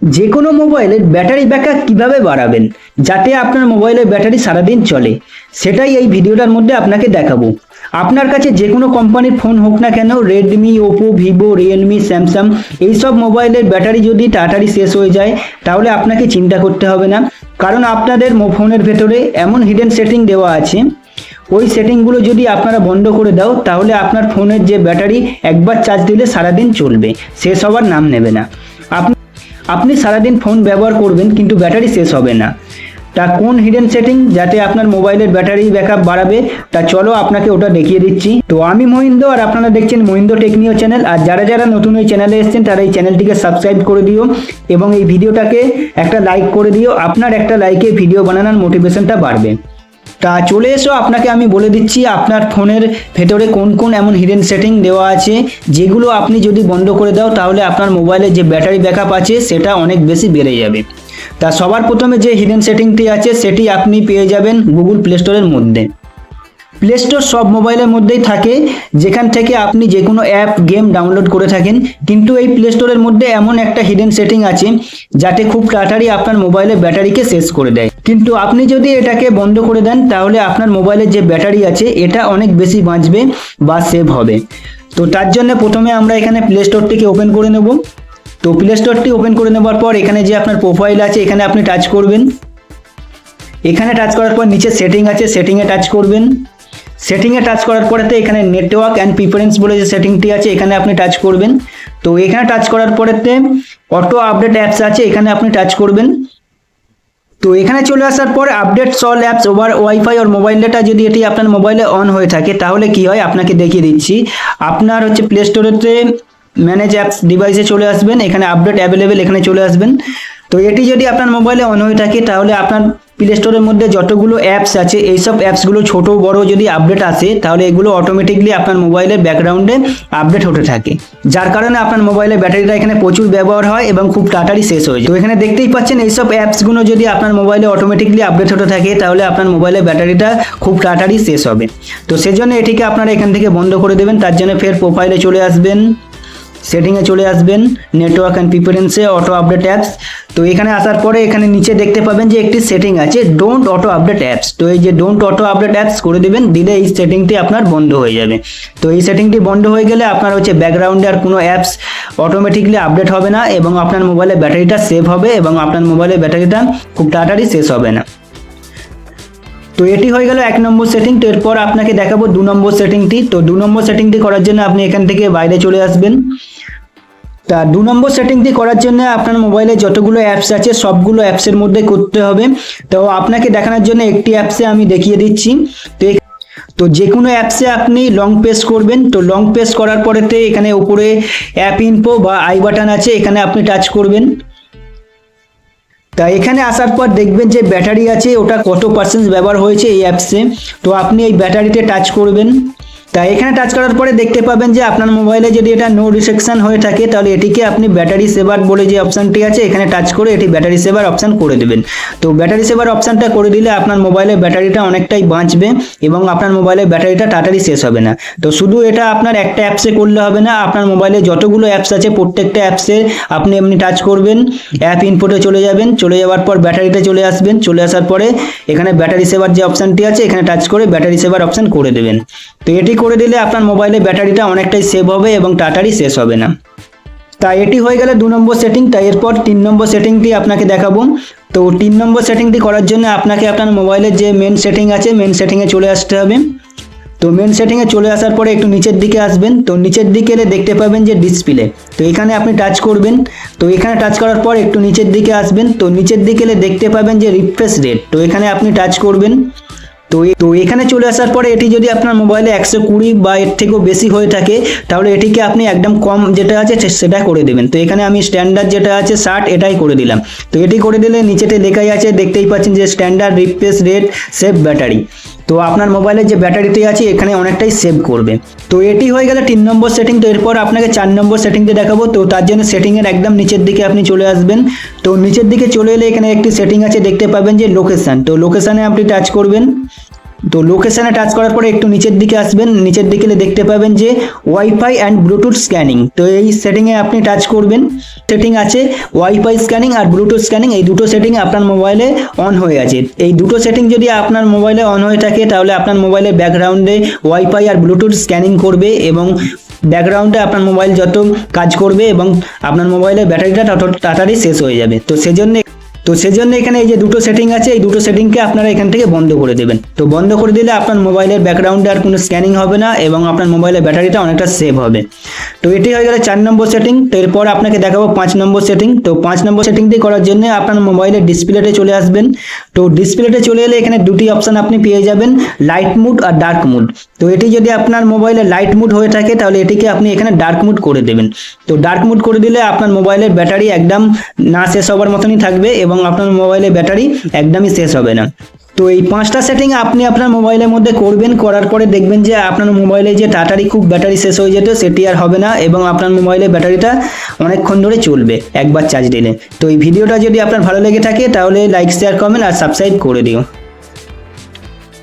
যে কোনো মোবাইলের ব্যাটারি ব্যাকআপ কীভাবে বাড়াবেন, যাতে আপনার মোবাইলের ব্যাটারি সারাদিন চলে, সেটাই এই ভিডিওটার মধ্যে আপনাকে দেখাবো। আপনার কাছে যে কোনো কোম্পানির ফোন হোক না কেন Redmi Oppo Vivo Realme Samsung এইসব মোবাইলের ব্যাটারি যদি তাড়াতাড়ি শেষ হয়ে যায়, তাহলে আপনাকে চিন্তা করতে হবে না। কারণ আপনাদের ফোনের ভেতরে এমন হিডেন সেটিং দেওয়া আছে। ওই সেটিংগুলো যদি আপনারা বন্ধ করে দাও, তাহলে আপনার ফোনের যে ব্যাটারি একবার চার্জ দিলে সারাদিন চলবে, শেষ হওয়ার নাম নেবে না। আপনি সারাদিন ফোন ব্যবহার করবেন, কিন্তু ব্যাটারি শেষ হবে না। তা কোন হিডেন সেটিং যাতে আপনার মোবাইলের ব্যাটারি ব্যাকআপ বাড়াবে, তা চলো আপনাকে ওটা দেখিয়ে দিচ্ছি। তো আমি মহিন্দ্র, আর আপনারা দেখছেন মহিন্দ্র টেকনিও চ্যানেল আর যারা যারা নতুন এই চ্যানেলে এসেছেন, তারা এই চ্যানেলটিকে সাবস্ক্রাইব করে দিও, এবং এই ভিডিওটাকে একটা লাইক করে দিও। আপনার একটা লাইকে ভিডিও বানানোর মোটিভেশনটা বাড়বে। তা চলে এসো, আপনাকে আমি বলে দিচ্ছি, আপনার ফোনের ভেতরে কোন কোন এমন হিডেন সেটিং দেওয়া আছে, যেগুলো আপনি যদি বন্ধ করে দাও, তাহলে আপনার মোবাইলে যে ব্যাটারি ব্যাকআপ আছে, সেটা অনেক বেশি বেড়ে যাবে। তা সবার প্রথমে যে হিডেন সেটিংটি আছে, সেটি আপনি পেয়ে যাবেন গুগল প্লে স্টোরের মধ্যে। প্লে স্টোর সব মোবাইলের মধ্যেই থাকে। যেখান থেকে আপনি যে কোনো অ্যাপ গেম ডাউনলোড করে থাকেন। কিন্তু এই প্লে স্টোরের মধ্যে এমন একটা হিডেন সেটিং আছে, যাতে খুব তাড়াতাড়ি আপনার মোবাইলের ব্যাটারিকে শেষ করে দেয়। কিন্তু আপনি যদি এটাকে বন্ধ করে দেন, তাহলে আপনার মোবাইলের যে ব্যাটারি আছে, এটা অনেক বেশি বাঁচবে বা সেভ হবে। তো তার জন্য প্রথমে আমরা এখানে প্লে স্টোরটিকে ওপেন করে নেব। তো প্লে স্টোরটি ওপেন করে নেবার পর, এখানে যে আপনার প্রোফাইল আছে, এখানে আপনি টাচ করবেন। এখানে টাচ করার পর নিচে সেটিং আছে সেটিংয়ে টাচ করবেন। সেটিংয়ে টাচ করার পরেতে এখানে নেটওয়ার্ক অ্যান্ড প্রিফারেন্স বলে যে সেটিংটি আছে, এখানে আপনি টাচ করবেন। তো এখানে টাচ করার পরেতে অটো আপডেট অ্যাপস আছে, এখানে আপনি টাচ করবেন। তো এখানে চলে আসার পর update Saul apps over wifi or mobile data যদি এটি আপনার মোবাইলে অন হয়ে থাকে, তাহলে কি হয়? আপনাকে দেখিয়ে দিচ্ছি। আপনার হচ্ছে প্লে স্টোরেতে ম্যানেজ অ্যাপস ডিভাইসে চলে আসবেন। এখানে আপডেট অ্যাভেলেবেল এখানে চলে আসবেন। তো এটি যদি আপনার মোবাইলে অন হয়ে থাকে, তাহলে আপনার প্লে স্টোরের মধ্যে যতগুলো অ্যাপস আছে, এইসব অ্যাপসগুলো ছোট বড় যদি আপডেট আসে, তাহলে এগুলো অটোমেটিকলি আপনার মোবাইলের ব্যাকগ্রাউন্ডে আপডেট হতে থাকে। যার কারণে আপনার মোবাইলের ব্যাটারিটা এখানে প্রচুর ব্যবহার হয় এবং খুব তাড়াতাড়ি শেষ হয়ে যায়। তো এখানে দেখতেই পাচ্ছেন, এইসব অ্যাপসগুলো যদি আপনার মোবাইলে অটোমেটিকলি আপডেট হতে থাকে, তাহলে আপনার মোবাইলের ব্যাটারিটা খুব তাড়াতাড়ি শেষ হবে। তো সেজন্য এটিকে আপনারা এখান থেকে বন্ধ করে দেবেন, তার জন্য ফের প্রোফাইলে চলে আসবেন। সেটিংয়ে চলে আসবেন নেটওয়ার্ক অ্যান্ড প্রিফারেন্সে অটো আপডেট অ্যাপস তো এখানে আসার পরে এখানে নিচে দেখতে পাবেন যে একটি সেটিং আছে ডোন্ট অটো আপডেট অ্যাপস তো এই যে ডোন্ট অটো আপডেট অ্যাপস করে দেবেন, দিলে এই সেটিংটি আপনার বন্ধ হয়ে যাবে। তো এই সেটিংটি বন্ধ হয়ে গেলে আপনার হচ্ছে ব্যাকগ্রাউন্ডে আর কোনো অ্যাপস অটোমেটিকলি আপডেট হবে না এবং আপনার মোবাইলের ব্যাটারিটা সেভ হবে এবং আপনার মোবাইলের ব্যাটারিটা খুব তাড়াতাড়ি শেষ হবে না। তো এটি হয়ে গেল এক নম্বর সেটিং তো এরপর আপনাকে দেখাবো দু নম্বর সেটিংটি তো দু নম্বর সেটিংটি করার জন্য আপনি এখান থেকে বাইরে চলে আসবেন। তা দু নম্বর সেটিংটি করার জন্য আপনার মোবাইলে যতগুলো অ্যাপস আছে, সবগুলো অ্যাপসের মধ্যে করতে হবে। তো আপনাকে দেখানোর জন্য একটি অ্যাপসে আমি দেখিয়ে দিচ্ছি। তো তো যে কোনো অ্যাপসে আপনি লং প্রেস করবেন। তো লং প্রেস করার পরেতে এখানে উপরে অ্যাপ ইনফো বা আই বাটন আছে, এখানে আপনি টাচ করবেন। তা এখানে আসার পর দেখবেন যে ব্যাটারি আছে, ওটা কত পার্সেন্ট ব্যবহার হয়েছে এই অ্যাপসে তো আপনি এই ব্যাটারিতে টাচ করবেন। তা এখানে টাচ করার পরে দেখতে পাবেন যে আপনার মোবাইলে যদি এটা নো রিসেকশন হয়ে থাকে, তাহলে এটিকে আপনি ব্যাটারি সেভার বলে যে অপশানটি আছে, এখানে টাচ করে এটি ব্যাটারি সেভার অপশান করে দেবেন। তো ব্যাটারি সেভার অপশানটা করে দিলে আপনার মোবাইলের ব্যাটারিটা অনেকটাই বাঁচবে এবং আপনার মোবাইলে ব্যাটারিটা তাড়াতাড়ি শেষ হবে না। তো শুধু এটা আপনার একটা অ্যাপসে করলে হবে না, আপনার মোবাইলে যতগুলো অ্যাপস আছে, প্রত্যেকটা অ্যাপসে আপনি এমনি টাচ করবেন অ্যাপ ইনপুটে চলে যাবেন, চলে যাওয়ার পর ব্যাটারিতে চলে আসবেন, চলে আসার পরে এখানে ব্যাটারি সেভার যে অপশানটি আছে, এখানে টাচ করে ব্যাটারি সেভার অপশান করে দেবেন। তো এটি করে দিলে আপনার মোবাইলের ব্যাটারিটা অনেকটাই সেভ হবে এবং তাড়াতাড়ি শেষ হবে না। তা এটি হয়ে গেলে দু নম্বর সেটিং তাই এরপর তিন নম্বর সেটিংটি আপনাকে দেখাবো। তো তিন নম্বর সেটিংটি করার জন্য আপনাকে আপনার মোবাইলের যে মেন সেটিং আছে মেন সেটিংয়ে চলে আসতে হবে। তো মেন সেটিংয়ে চলে আসার পরে একটু নিচের দিকে আসবেন। তো নিচের দিকে এলে দেখতে পাবেন যে ডিসপ্লে তো এখানে আপনি টাচ করবেন। তো এখানে টাচ করার পর একটু নিচের দিকে আসবেন। তো নিচের দিকে এলে দেখতে পাবেন যে রিফ্রেশ রেট তো এখানে আপনি টাচ করবেন। তো তো এখানে চলে আসার পরে এটি যদি আপনার মোবাইলে একশো কুড়ি বা এর থেকেও বেশি হয়ে থাকে, তাহলে এটিকে আপনি একদম কম যেটা আছে সেটা করে দেবেন। তো এখানে আমি স্ট্যান্ডার্ড যেটা আছে, ষাট, এটাই করে দিলাম। তো এটি করে দিলে নিচেতে লেখাই আছে, দেখতেই পাচ্ছেন যে standard refresh rate save battery তো আপনার মোবাইলের যে ব্যাটারিতে আছে, এখানে অনেকটাই সেভ করবে। তো এটি হয়ে গেলে তিন নম্বর সেটিং তো এরপর আপনাকে চার নম্বর সেটিংতে দেখাবো। তো তার জন্য সেটিংয়ের একদম নিচের দিকে আপনি চলে আসবেন। তো নিচের দিকে চলে এলে এখানে একটি সেটিং আছে, দেখতে পাবেন যে লোকেশান তো লোকেশানে আপনি টাচ করবেন। তো লোকেশনে টাচ করার পরে একটু নিচের দিকে আসবেন। নিচের দিকে দেখতে পাবেন যে ওয়াইফাই অ্যান্ড ব্লুটুথ স্ক্যানিং তো এই সেটিংয়ে আপনি টাচ করবেন। সেটিং আছে ওয়াইফাই স্ক্যানিং আর ব্লুটুথ স্ক্যানিং এই দুটো সেটিং আপনার মোবাইলে অন হয়ে আছে। এই দুটো সেটিং যদি আপনার মোবাইলে অন হয়ে থাকে, তাহলে আপনার মোবাইলের ব্যাকগ্রাউন্ডে ওয়াইফাই আর ব্লুটুথ স্ক্যানিং করবে এবং ব্যাকগ্রাউন্ডে আপনার মোবাইল যত কাজ করবে এবং আপনার মোবাইলের ব্যাটারিটা তত তাড়াতাড়ি শেষ হয়ে যাবে। তো সেজন্য তো সেজন্য এখানে এই যে দুটো সেটিং আছে, এই দুটো সেটিংকে আপনারা এখান থেকে বন্ধ করে দেবেন। তো বন্ধ করে দিলে আপনার মোবাইলের ব্যাকগ্রাউন্ডে আর কোনো স্ক্যানিং হবে না এবং আপনার মোবাইলের ব্যাটারিটা অনেকটা সেভ হবে। তো এটি হয়ে গেলে চার নম্বর সেটিং তো এরপর আপনাকে দেখাবো পাঁচ নম্বর সেটিং তো পাঁচ নম্বর সেটিংটি করার জন্য আপনার মোবাইলের ডিসপ্লেতে চলে আসবেন। তো ডিসপ্লেতে চলে এলে এখানে দুটি অপশান আপনি পেয়ে যাবেন লাইট মুড আর ডার্ক মুড তো এটি যদি আপনার মোবাইলে লাইট মুড হয়ে থাকে, তাহলে এটিকে আপনি এখানে ডার্ক মুড করে দেবেন। তো ডার্ক মুড করে দিলে আপনার মোবাইলের ব্যাটারি একদম না শেষ হওয়ার মতনই থাকবে এবং আপনার মোবাইলের ব্যাটারি একদমই শেষ হবে না। তো এই পাঁচটা সেটিং আপনি আপনার মোবাইলের মধ্যে করবেন, করার পরে দেখবেন যে আপনার মোবাইলে যে তাড়াতাড়ি খুব ব্যাটারি শেষ হয়ে যেত, সেটি আর হবে না এবং আপনার মোবাইলের ব্যাটারিটা অনেকক্ষণ ধরে চলবে, একবার চার্জ দিলে। তো এই ভিডিওটা যদি আপনার ভালো লেগে থাকে, তাহলে লাইক শেয়ার কমেন্ট আর সাবস্ক্রাইব করে দিও।